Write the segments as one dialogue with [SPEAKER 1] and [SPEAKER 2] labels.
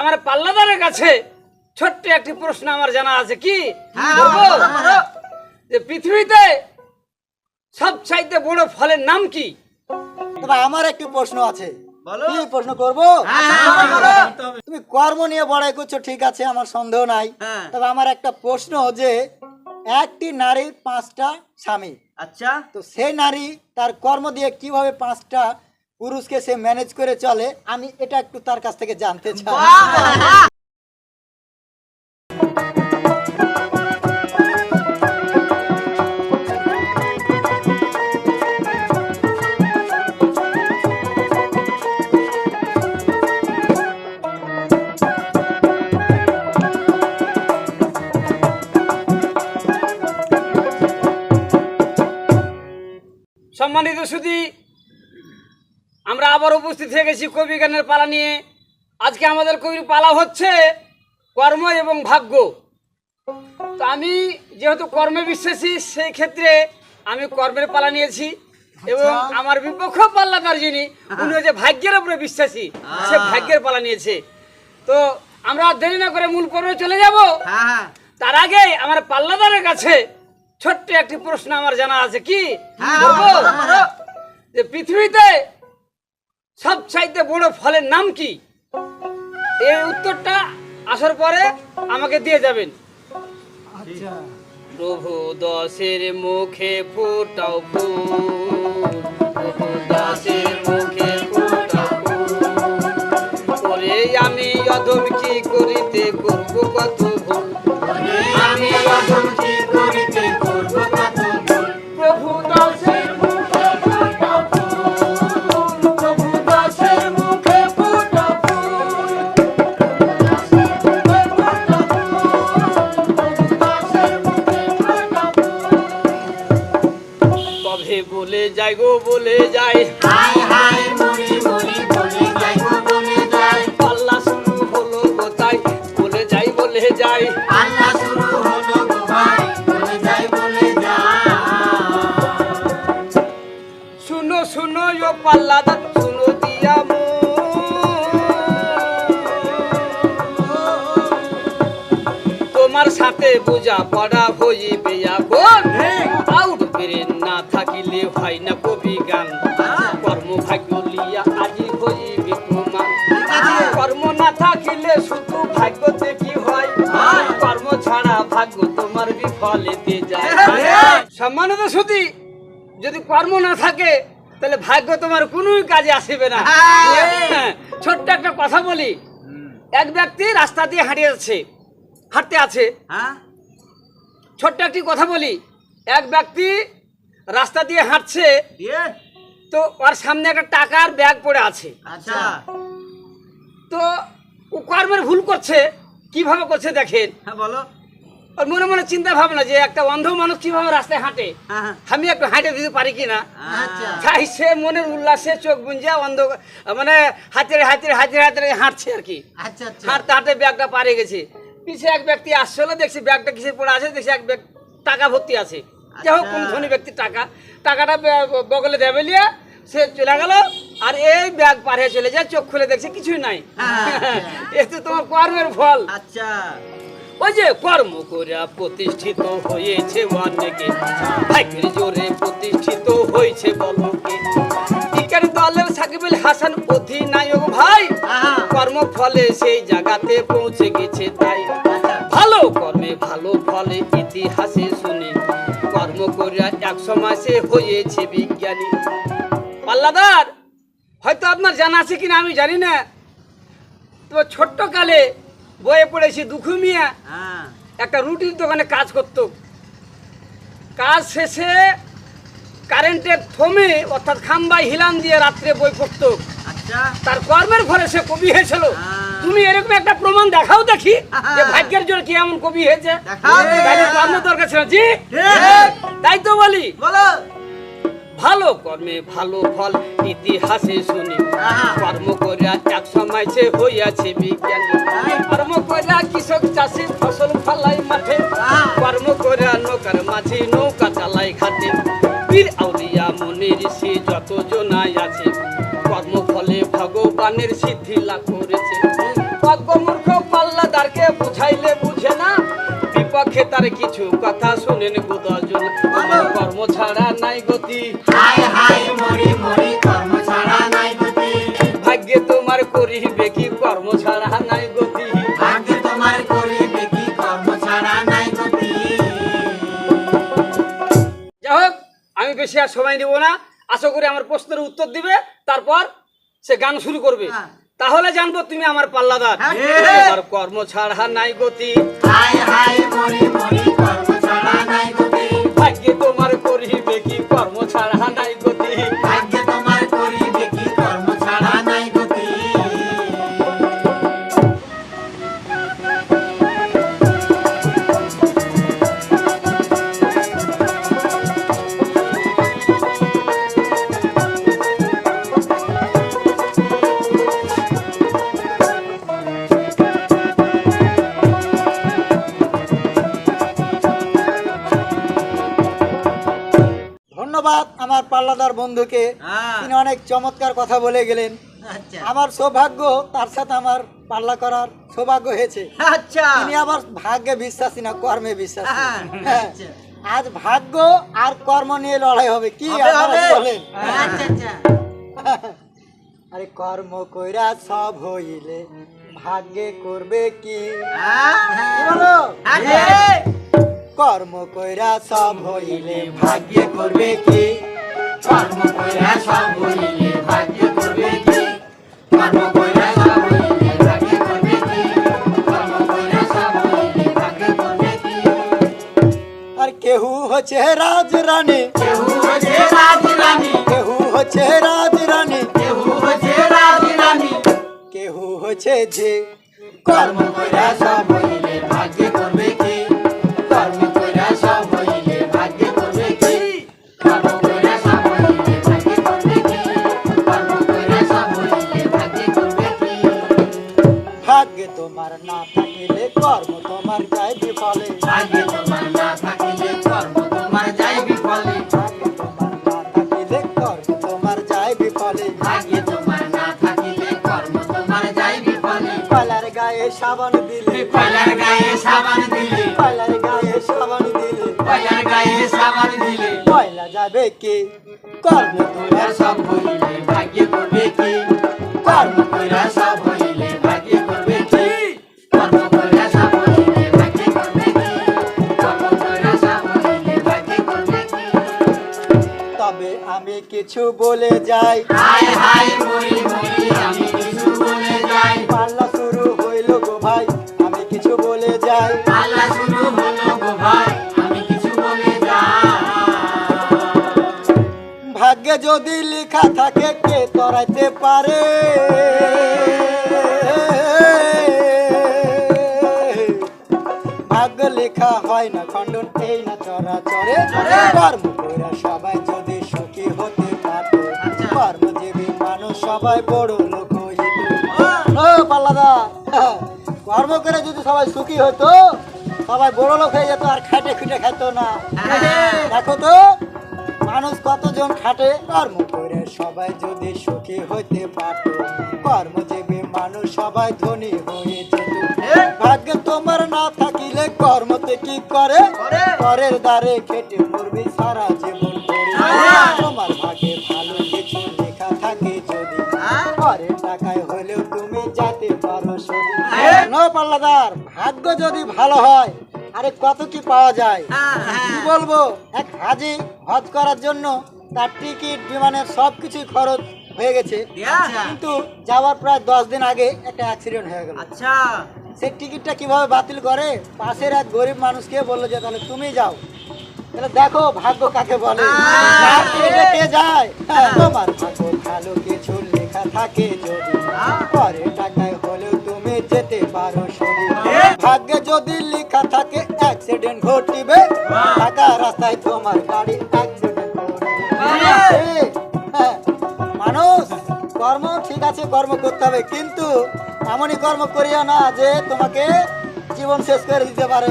[SPEAKER 1] আমার পাল্লাদারের কাছে ছোট্ট একটি প্রশ্ন আমার জানা আছে। কি?
[SPEAKER 2] হ্যাঁ।
[SPEAKER 1] যে পৃথিবীতে সব চাইতে বড় ফলের নাম কি?
[SPEAKER 3] তবে আমার একটি প্রশ্ন আছে। কি প্রশ্ন করব?
[SPEAKER 2] হ্যাঁ,
[SPEAKER 3] তুমি কর্ম নিয়ে বড়াই করছ ঠিক আছে আমার সন্দেহ নাই।
[SPEAKER 2] হ্যাঁ।
[SPEAKER 3] তবে আমার একটা প্রশ্ন যে একটি নারীর পাঁচটা স্বামী।
[SPEAKER 2] আচ্ছা।
[SPEAKER 3] তো সেই নারী তার কর্ম দিয়ে কীভাবে পাঁচটা পুরুষকে সে ম্যানেজ করে চলে, আমি এটা একটু তার কাছ থেকে জানতে চাই।
[SPEAKER 1] সম্মানিত সুদী আমরা আবার উপস্থিত হয়ে গেছি কবি গানের পালা নিয়ে। আজকে আমাদের কবির পালা হচ্ছে কর্ম এবং ভাগ্য। তো আমি যেহেতু কর্মে বিশ্বাসী সেই ক্ষেত্রে আমি কর্মের পালা নিয়েছি এবং আমার বিপক্ষ পাল্লাদার যিনি উনি হচ্ছে ভাগ্যের উপরে বিশ্বাসী সে ভাগ্যের পালা নিয়েছে। তো আমরা দেরি না করে মূল পর্বে চলে যাব।
[SPEAKER 2] হ্যাঁ হ্যাঁ।
[SPEAKER 1] তার আগে আমার পাল্লাদারের কাছে ছোট্ট একটি প্রশ্ন আমার জানা আছে কি?
[SPEAKER 2] হ্যাঁ।
[SPEAKER 1] যে পৃথিবীতে সব চাইতে বড় ফলের নাম কি? এই উত্তরটা আসার পরে আমাকে দিয়ে যাবেন।
[SPEAKER 3] আচ্ছা।
[SPEAKER 1] প্রভু দশের মুখে ফুটাও ফুল। প্রভু দশের মুখে ফুটাও ফুল। আমি অধম কি করিতে করব কত ভুল? আমি অধম বলে যাই গো বলে যাই। পাল্লা শুরু হলো কোথায়? বলে যাই বলে যাই। শুনো শুনো ও পাল্লা দা শুনো দিয়া মো তোমার সাথে বুঝা পড়া হইবে হয় না কবি গান। কর্ম ভাগ্য লিয়া আজি হইবে তোমার কর্ম না থাকিলে শুধু ভাগ্যতে কি হয়? কর্ম ছাড়া ভাগ্য তোমার বিফলেতে যায়। সম্মানিত সুতি যদি কর্ম না থাকে তাহলে ভাগ্য তোমার কোনো কাজে আসবে না। ছোট্ট একটা কথা বলি। এক ব্যক্তি রাস্তা দিয়ে হাঁটিয়ে যাচ্ছে হাঁটতে আছে।
[SPEAKER 2] হ্যাঁ?
[SPEAKER 1] ছোট্ট একটি কথা বলি। এক ব্যক্তি রাস্তা দিয়ে হাঁটছে তো ওর সামনে একটা টাকার ব্যাগ পড়ে আছে।
[SPEAKER 2] আচ্ছা।
[SPEAKER 1] তো ও কর্মের ভুল করছে কীভাবে করছে দেখেন।
[SPEAKER 2] হ্যাঁ বলো।
[SPEAKER 1] ওর মনে মনে চিন্তা ভাবনা যে একটা অন্ধ মানুষ কীভাবে রাস্তায় হাঁটে।
[SPEAKER 2] হ্যাঁ হ্যাঁ।
[SPEAKER 1] আমি একটু হাঁটে দিতে পারি কি না
[SPEAKER 2] আচ্ছা।
[SPEAKER 1] তাই সে মনের উল্লাসে চোখ বুঞ্জা অন্ধ মানে হাতে হাতে হাতে হাতে হাঁটছে আর কি।
[SPEAKER 2] আচ্ছা আচ্ছা।
[SPEAKER 1] হাঁটতে হাঁটতে ব্যাগটা পারে গেছে। পিছে এক ব্যক্তি আসছিল দেখছি ব্যাগটা কিসে পড়ে আছে দেখছি এক ব্যাগ টাকা ভর্তি আছে। যাই হোক কোন
[SPEAKER 2] আচ্ছা।
[SPEAKER 1] ধনী ব্যক্তির টাকা? টাকাটা বগলে দেবে লিয়ে সে চলে গেল আর এই ব্যাগ পারে চলে যায় চোখ খুলে দেখছে কিছুই নাই।
[SPEAKER 2] হ্যাঁ।
[SPEAKER 1] এতে তোমার কর্মের ফল।
[SPEAKER 2] আচ্ছা।
[SPEAKER 1] ওই যে কর্ম করে প্রতিষ্ঠিত হয়েছে অনেকে। জোরে প্রতিষ্ঠিত হয়েছে বলকে। ক্রিকেট দলের সাকিবুল হাসান অধিনায়ক ভাই
[SPEAKER 2] হ্যাঁ
[SPEAKER 1] কর্ম ফলে সেই জায়গাতে পৌঁছে গেছে তাই।
[SPEAKER 2] আচ্ছা।
[SPEAKER 1] ভালো কর্মে ভালো ফলে ইতিহাসে শুনে কর্ম করিয়া এক সময় সে হয়েছে বিজ্ঞানী। পাল্লাদার হয়তো আপনার জানা আছে কিনা আমি জানি না। তো ছোট্ট কালে বয়ে পড়েছি দুখু মিয়া।
[SPEAKER 2] হ্যাঁ।
[SPEAKER 1] একটা রুটির দোকানে কাজ করত। কাজ শেষে কারেন্টের থমে অর্থাৎ খাম্বাই হিলাম দিয়ে রাত্রে বই পড়তো। তার কর্মের ফলে সে কবি হয়েছিল।
[SPEAKER 2] হ্যাঁ।
[SPEAKER 1] তুমি এরকম একটা প্রমাণ দেখাও দেখি যে ভাগ্যের জোর কি এমন কবি হয়েছে? দরকার ছিল। জি? তাই তো বলি।
[SPEAKER 2] বলো।
[SPEAKER 1] ভালো কর্মে ভালো ফল ইতিহাসে শুনি।
[SPEAKER 2] হ্যাঁ।
[SPEAKER 1] কর্ম করিয়া এক সময় সে হইয়াছে বিজ্ঞানী। কর্ম করিয়া কৃষক চাষি ফসল ফলাই মাঠে।
[SPEAKER 2] হ্যাঁ।
[SPEAKER 1] কর্ম করিয়া নৌকার মাঝি নৌকা চালাই ঘাটে। বীর আউলিয়া মনে ঋষি যত জনাই আছে। ভগবানের সিদ্ধি লাভ করেছে কর্মর যারকে বুঝাইলে বুঝে না। বিপক্ষে তার কিছু কথা শুনেন গো দশজন আমার কর্ম ছাড়া নাই গতি।
[SPEAKER 2] মরি মরি কর্ম ছাড়া নাই গতি।
[SPEAKER 1] ভাগ্যে তোমার করিবে কি কর্ম ছাড়া নাই গতি।
[SPEAKER 2] ভাগ্যে তোমার করিবে কি কর্ম ছাড়া নাই গতি।
[SPEAKER 1] যাই হোক আমি বেশি আর সময় দেবো না। আশা করি আমার প্রশ্নের উত্তর দিবে। তারপর সে গান শুরু করবে। তাহলে জানব তুমি আমার পাল্লাদার। কর্ম ছাড়া নাই গতি।
[SPEAKER 2] হায় হায় মরি মরি কর্ম
[SPEAKER 3] আমার বন্ধুকে
[SPEAKER 2] হ্যাঁ।
[SPEAKER 3] তিনি অনেক চমৎকার কথা বলে গেলেন।
[SPEAKER 2] আচ্ছা।
[SPEAKER 3] আমার সৌভাগ্য তার সাথে আমার পাল্লা করার সৌভাগ্য হয়েছে।
[SPEAKER 2] আচ্ছা।
[SPEAKER 3] তিনি আবার ভাগ্যে বিশ্বাসী না কর্মে বিশ্বাসী।
[SPEAKER 2] হ্যাঁ,
[SPEAKER 3] হ্যাঁ।
[SPEAKER 2] আচ্ছা।
[SPEAKER 3] আজ ভাগ্য আর কর্ম নিয়ে লড়াই হবে। কি। বলেন? আরে কর্ম কইরা সব হইলে ভাগ্যে করবে কি? কর্ম কইরা সব হইলে
[SPEAKER 2] ভাগ্যে করবে কি? কর্ম কইরা সব হইলে ভাগ্যে করবে কি কর্ম কইরা সব হইলে ভাগ্যে করবে কি কর্ম কইরা সব হইলে ভাগ্যে করবে কি
[SPEAKER 3] আর কেহু হচ্ছে রাজ রানী
[SPEAKER 2] কেহু হচ্ছে রাজ রানী।
[SPEAKER 3] কেহু হচ্ছে রাজ রানী।
[SPEAKER 2] কেহু হচ্ছে রাজ রানী।
[SPEAKER 3] কেহু হচ্ছে যে
[SPEAKER 2] কর্ম
[SPEAKER 3] গায়ে সাবান দিলে।
[SPEAKER 2] পয়লার গায়ে সাবান দিলে।
[SPEAKER 3] পালার গায়ে সাবান দিলে।
[SPEAKER 2] পয়লার গায়ে সাবান দিলে।
[SPEAKER 3] পয়লা যাবে কি? কর্ম তোমার
[SPEAKER 2] সব হইলে ভাগ্যে করবে কি? কর্ম কইরা সব হইলে ভাগ্যে করবে কি? কর্ম কইরা সব হইলে ভাগ্যে করবে কি? কর্ম কইরা সব হইলে ভাগ্যে করবে কি?
[SPEAKER 3] তবে আমি কিছু বলে যাই।
[SPEAKER 2] হায় হায় মরি মরি
[SPEAKER 3] ভাগ্যে যদি লেখা থাকে কে তরাইতে পারে? ভাগ্য লেখা হয় না খণ্ডন এই না চরা চরে। কর্ম কইরা সবাই যদি সুখী হতে পারত
[SPEAKER 2] আচ্ছা।
[SPEAKER 3] কর্মজীবী মানুষ সবাই বড় লোক পাল্লাদা। কর্ম করে যদি সবাই সুখী হতো সবাই বড় লোক হয়ে যেত আর খাটে খুটে খাইতো না। দেখো তো মানুষ কতজন খাটে কর্ম করে সবাই যদি সুখী হইতে পারত কর্মজীবী মানুষ সবাই ধনী হয়ে যেত ভাগ্যে তোমার না থাকিলে কর্মতে কি করে। পরের দ্বারে খেটে মরবি সারা জীবন। তোমার ভাগ্যে ভালো কিছু লেখা থাকে যদি। পরের টাকায় হলেও তুমি যেতে পারো শুধু। পাল্লাদার ভাগ্য যদি ভালো হয় আরে কত কি পাওয়া যায়? কি বলব? এক হাজি হজ করার জন্য তার টিকিট বিমানের সব কিছুই খরচ হয়ে গেছে। কিন্তু যাওয়ার প্রায় দশ দিন আগে একটা অ্যাক্সিডেন্ট হয়ে গেল।
[SPEAKER 2] আচ্ছা।
[SPEAKER 3] সেই টিকিটটা কীভাবে বাতিল করে? পাশের এক গরিব মানুষকে বলল যে তাহলে তুমি যাও। তাহলে দেখো ভাগ্য কাকে বলে। টিকিটে কে যায়? হ্যাঁ, তোমার ভাগ্য ভালো কিছু লেখা থাকে যদি! পরে টাকায় হলেও তুমি যেতে পারো
[SPEAKER 2] ঠিক।
[SPEAKER 3] ভাগ্যে যদি লেখা থাকে অ্যাক্সিডেন্ট ঘটিবে! ঢাকা রাস্তায় তোমার গাড়ি অ্যাক্সিডেন্ট হ্যাঁ, মানুষ কর্ম ঠিক আছে কর্ম করতে হবে কিন্তু এমনই কর্ম করিও না যে তোমাকে জীবন শেষ করে দিতে পারে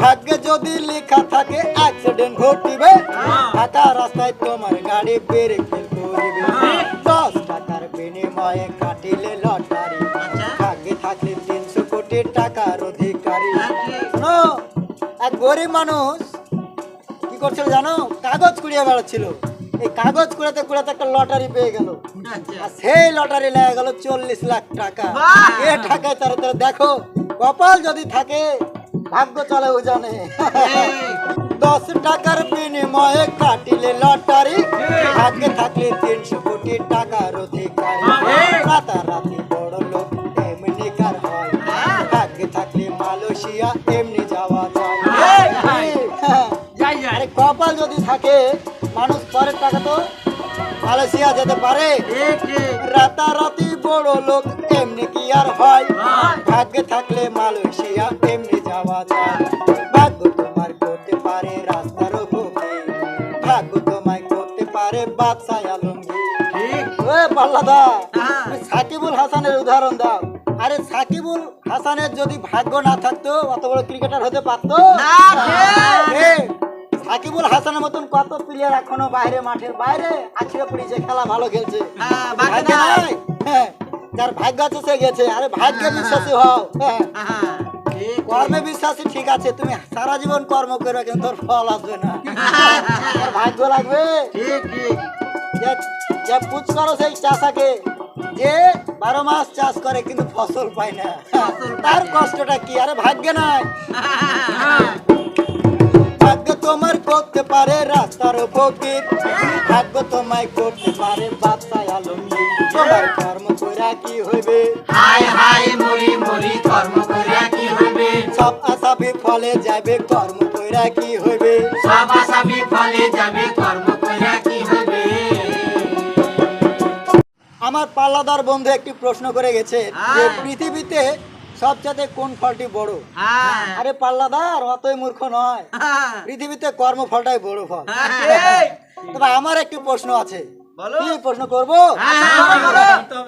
[SPEAKER 3] ভাগ্যে যদি লেখা থাকে অ্যাক্সিডেন্ট ঘটিবে
[SPEAKER 2] হ্যাঁ।
[SPEAKER 3] ঢাকা রাস্তায় তোমার গাড়ি বেড়ে ফেল করিবে
[SPEAKER 2] হ্যাঁ।
[SPEAKER 3] দশ টাকার বিনিময়ে কোটি টাকার অধিকারী। শোনো এক গরিব মানুষ কি করছিল জানো? কাগজ কুড়িয়ে বেড়াচ্ছিল। এই কাগজ কুড়াতে কুড়াতে একটা লটারি পেয়ে গেল। আর সেই লটারি লেগে গেল চল্লিশ লাখ টাকা। এ টাকায় তারা তারা দেখো কপাল যদি থাকে ভাগ্য চলে জানে। দশ টাকার বিনিময়ে কাটিলে লটারি। ভাগ্যে থাকলে তিনশো থাকে মানুষ পরের টাকা তো মালয়েশিয়া যেতে পারে। রাতারাতি বড় লোক এমনি কি আর হয়? ভাগ্যে থাকলে মালয়েশিয়া এমনি যাওয়া যায়। ভাগ্য তোমার করতে পারে রাস্তার বুকে ভাগ্য তোমায় করতে পারে বাদশাহ আলমগীর। পাল্লাদা সাকিবুল হাসানের উদাহরণ দাও। আরে সাকিবুল হাসানের যদি ভাগ্য না থাকতো অত বড় ক্রিকেটার হতে পারতো? এ, সাকিবুল হাসানের মতন কত প্লেয়ার এখনও বাইরে মাঠের বাইরে আছড়ে পড়েছে খেলা ভালো খেলছে।
[SPEAKER 2] হ্যাঁ,
[SPEAKER 3] হ্যাঁ, যার ভাগ্য আছে সে গেছে। আরে ভাগ্য বিশ্বাসী হও। হ্যাঁ। কর্মে বিশ্বাসী ঠিক আছে তুমি সারা জীবন কর্ম করবে কিন্তু তোর ফল আসবে না। তোর ভাগ্য লাগবে? যে পুচ করো সেই চাষাকে যে বারো মাস চাষ করে কিন্তু ফসল পায় না। তার কষ্টটা কি? আরে ভাগ্যে নাই। ভাগ্য তোমার করতে পারে রাস্তার ফকির। ভাগ্য তোমায় করতে পারে বাদশাহ আলমগীর। তোমার কর্ম কইরা কি হইবে?
[SPEAKER 2] হায় হায় মরি মরি কর্ম কইরা কি হইবে?
[SPEAKER 3] সব আশা বিফলে যাবে কর্ম কইরা কি হইবে?
[SPEAKER 2] সব আশা বিফলে যাবে কর্ম কইরা কি হইবে?
[SPEAKER 3] আমার পাল্লাদার বন্ধু একটি প্রশ্ন করে গেছে যে
[SPEAKER 2] হ্যাঁ।
[SPEAKER 3] পৃথিবীতে সবচাইতে কোন ফলটি বড়?
[SPEAKER 2] হ্যাঁ।
[SPEAKER 3] আরে পাল্লাদার অতই মূর্খ নয়। পৃথিবীতে কর্মফলটাই বড় ফল। তবে আমার একটি প্রশ্ন আছে। কি প্রশ্ন করব?
[SPEAKER 2] হ্যাঁ,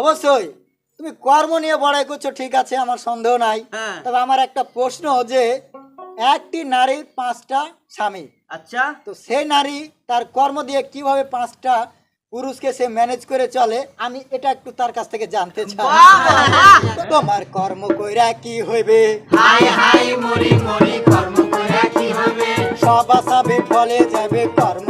[SPEAKER 3] অবশ্যই। তুমি কর্ম নিয়ে বড়াই করছ ঠিক আছে আমার সন্দেহ নাই।
[SPEAKER 2] হ্যাঁ।
[SPEAKER 3] তবে আমার একটা প্রশ্ন যে একটি নারীর পাঁচটা স্বামী।
[SPEAKER 2] আচ্ছা।
[SPEAKER 3] তো সেই নারী তার কর্ম দিয়ে কীভাবে পাঁচটা পুরুষকে সে ম্যানেজ করে চলে আমি এটা একটু তার কাছ থেকে জানতে চাই। তোমার কর্ম কইরা কি হইবে?
[SPEAKER 2] হাই হাই মরি মরি কর্ম কইরা কি হইবে?
[SPEAKER 3] সব আশা বিফলে যাবে কর্ম